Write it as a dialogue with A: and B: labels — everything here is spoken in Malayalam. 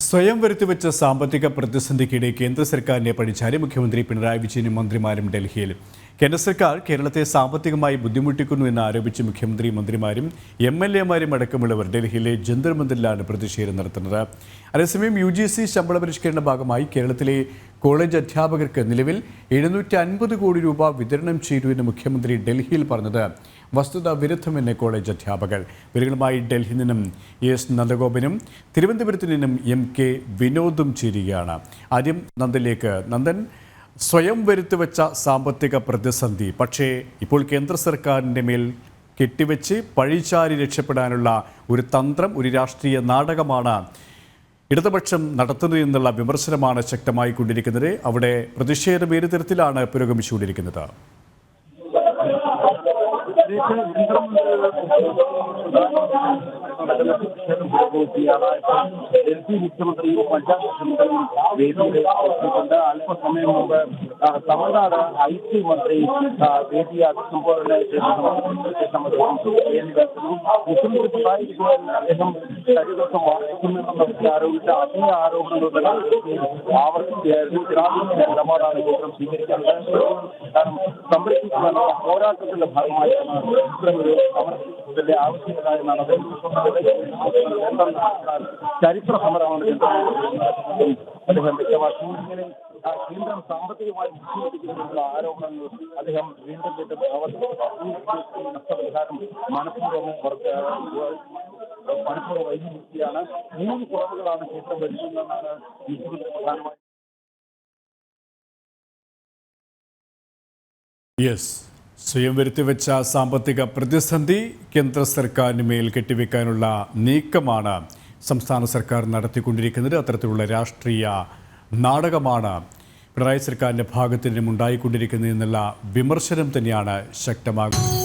A: സ്വയം വരുത്തിവെച്ച സാമ്പത്തിക പ്രതിസന്ധിക്കിടെ കേന്ദ്ര സർക്കാരിനെ പഴിച്ചാരി മുഖ്യമന്ത്രി പിണറായി വിജയനും മന്ത്രിമാരും ഡൽഹിയിൽ. കേന്ദ്ര സർക്കാർ കേരളത്തെ സാമ്പത്തികമായി ബുദ്ധിമുട്ടിക്കുന്നു എന്ന് ആരോപിച്ച് മുഖ്യമന്ത്രി മന്ത്രിമാരും എം എൽ എമാരും അടക്കമുള്ളവർ ഡൽഹിയിലെ ജന്തർ മന്ദിറിലാണ് പ്രതിഷേധം നടത്തുന്നത്. അതേസമയം യു ജി സി ശമ്പള പരിഷ്കരണ ഭാഗമായി കേരളത്തിലെ കോളേജ് അധ്യാപകർക്ക് നിലവിൽ എഴുന്നൂറ്റി അൻപത് കോടി രൂപ വിതരണം ചെയ്തുവെന്ന് മുഖ്യമന്ത്രി ഡൽഹിയിൽ പറഞ്ഞത്. വസ്തുത വിരുദ്ധമെന്ന് കോളേജ് അധ്യാപകർ. വിവരങ്ങളുമായി ഡൽഹിയിൽ നിന്നും എസ് നന്ദഗോപനും തിരുവനന്തപുരത്തു നിന്നും എം കെ വിനോദും ചേരുകയാണ്. ആദ്യം നന്ദനിലേക്ക്. നന്ദൻ സ്വയം വരുത്തിവെച്ച സാമ്പത്തിക പ്രതിസന്ധി. പക്ഷേ ഇപ്പോൾ കേന്ദ്ര സർക്കാരിന്റെ മേൽ കെട്ടിവെച്ച് പഴിചാരി രക്ഷപ്പെടാനുള്ള ഒരു തന്ത്രം ഒരു രാഷ്ട്രീയ നാടകമാണ് ഇടതുപക്ഷം നടത്തുന്നു എന്നുള്ള വിമർശനമാണ് ശക്തമായി കൊണ്ടിരിക്കുന്നത്. അവിടെ പ്രതിഷേധം ഏത് തരത്തിലാണ് പുരോഗമിച്ചുകൊണ്ടിരിക്കുന്നത്.
B: ഡൽഹി മുഖ്യമന്ത്രിയും പഞ്ചാബ് മുഖ്യമന്ത്രിയും വേദിയിലെ അല്പസമയം മുമ്പ് തമിഴ്നാട് ഐ ടി മന്ത്രി ആ, വേദി അഭിസംബോധന പിണറായി വിജയൻ അദ്ദേഹം കഴിഞ്ഞ ദിവസം വാർഷിക്കുമെന്ന് ആരോപിച്ച അതേ ആരോപണങ്ങൾ ആവർത്തിക്കുകയായിരുന്നു. ജനാധിപത്യ നിലപാടാണ് കേന്ദ്രം സ്വീകരിക്കുന്നത് കാരണം സംരക്ഷിക്കുവാനുള്ള പോരാട്ടത്തിന്റെ ഭാഗമായിട്ടാണ് ഇത്തരമൊരു സമരത്തിന്റെ ആവശ്യകത എന്നാണ് അദ്ദേഹം ചരിത്ര സമരമാണ് അദ്ദേഹം വ്യക്തമാക്കി കേന്ദ്രം സാമ്പത്തികമായി ബുദ്ധിമുട്ടിക്കുന്നതിനുള്ള ആരോപണങ്ങൾ അദ്ദേഹം വീണ്ടും വീണ്ടും ആവർത്തിച്ചു നഷ്ടപരിഹാരം മനഃപൂർവം മനഃപൂർവം വൈകിയിരിക്കുകയാണ് മൂന്ന് കുറവുകളാണ് കേന്ദ്രം വരുത്തുന്നതെന്നാണ് മുഖ്യമന്ത്രി പ്രധാനമായും
A: യെസ്. സ്വയം വരുത്തിവെച്ച സാമ്പത്തിക പ്രതിസന്ധി കേന്ദ്ര സർക്കാരിന് മേൽ കെട്ടിവെക്കാനുള്ള നീക്കമാണ് സംസ്ഥാന സർക്കാർ നടത്തിക്കൊണ്ടിരിക്കുന്നത് അത്തരത്തിലുള്ള രാഷ്ട്രീയ നാടകമാണ്. പിണറായി സർക്കാരിന്റെ ഭാഗത്തു നിന്നും ഉണ്ടായിക്കൊണ്ടിരിക്കുന്നത് എന്നുള്ള വിമർശനം തന്നെയാണ് ശക്തമാകുന്നത്.